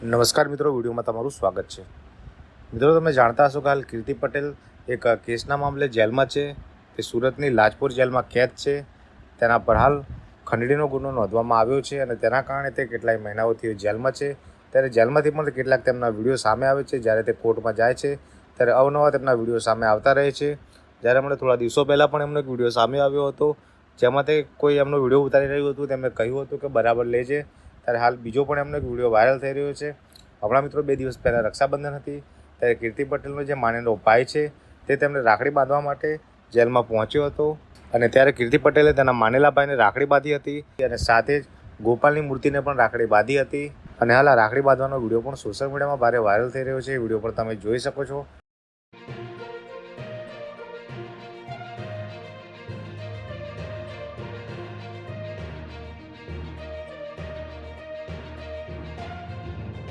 નમસ્કાર મિત્રો, વિડીયોમાં તમારું સ્વાગત છે. મિત્રો, તમે જાણતા હશો કે હાલ કીર્તિ પટેલ એક કેસના મામલે જેલમાં છે. તે સુરતની લાજપુર જેલમાં કેદ છે. તેના પર હાલ ખંડણીનો ગુનો નોંધવામાં આવ્યો છે અને તેના કારણે તે કેટલાય મહિનાઓથી જેલમાં છે. ત્યારે જેલમાંથી પણ કેટલાક તેમના વીડિયો સામે આવે છે. જ્યારે તે કોર્ટમાં જાય છે, ત્યારે અવનવા તેમના વીડિયો સામે આવતા રહે છે. જ્યારે હમણાં થોડા દિવસો પહેલાં પણ એમનો એક વીડિયો સામે આવ્યો હતો, જેમાં તે કોઈ એમનો વીડિયો ઉતારી રહ્યું હતું. તેમણે કહ્યું હતું કે બરાબર લેજે. ત્યારે હાલ બીજો પણ એમનો એક વીડિયો વાયરલ થઈ રહ્યો છે. હમણાં મિત્રો બે દિવસ પહેલાં રક્ષાબંધન હતી, ત્યારે કીર્તિ પટેલનો જે માનેલો ભાઈ છે, તે તેમને રાખડી બાંધવા માટે જેલમાં પહોંચ્યો હતો. અને ત્યારે કીર્તિ પટેલે તેના માનેલા ભાઈને રાખડી બાંધી હતી અને સાથે જ ગોપાલની મૂર્તિને પણ રાખડી બાંધી હતી. અને હાલ રાખડી બાંધવાનો વીડિયો પણ સોશિયલ મીડિયામાં ભારે વાયરલ થઈ રહ્યો છે. એ વીડિયો પણ તમે જોઈ શકો છો.